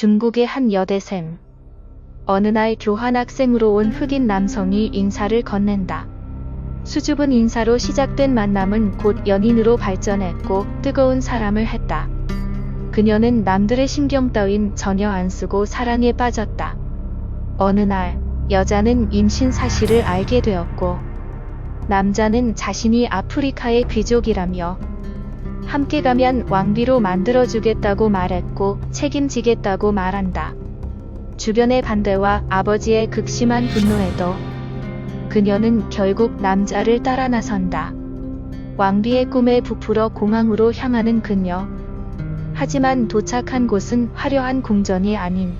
중국의 한 여대생. 어느 날 교환학생으로 온 흑인 남성이 인사를 건넨다. 수줍은 인사로 시작된 만남은 곧 연인으로 발전했고 뜨거운 사람을 했다. 그녀는 남들의 신경 따윈 전혀 안 쓰고 사랑에 빠졌다. 어느 날 여자는 임신 사실을 알게 되었고 남자는 자신이 아프리카의 귀족이라며 함께 가면 왕비로 만들어주겠다고 말했고 책임지겠다고 말한다. 주변의 반대와 아버지의 극심한 분노에도 그녀는 결국 남자를 따라 나선다. 왕비의 꿈에 부풀어 공항으로 향하는 그녀. 하지만 도착한 곳은 화려한 궁전이 아닌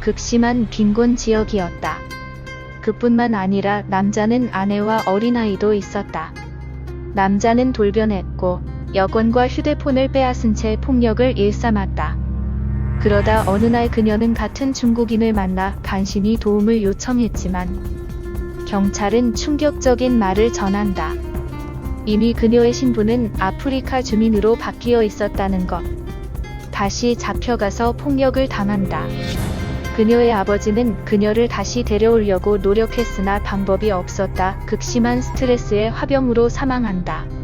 극심한 빈곤 지역이었다. 그뿐만 아니라 남자는 아내와 어린아이도 있었다. 남자는 돌변했고 여권과 휴대폰을 빼앗은 채 폭력을 일삼았다. 그러다 어느 날 그녀는 같은 중국인을 만나 간신히 도움을 요청했지만 경찰은 충격적인 말을 전한다. 이미 그녀의 신분은 아프리카 주민으로 바뀌어 있었다는 것. 다시 잡혀가서 폭력을 당한다. 그녀의 아버지는 그녀를 다시 데려오려고 노력했으나 방법이 없었다. 극심한 스트레스의 화병으로 사망한다.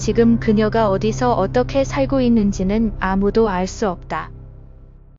지금 그녀가 어디서 어떻게 살고 있는지는 아무도 알 수 없다.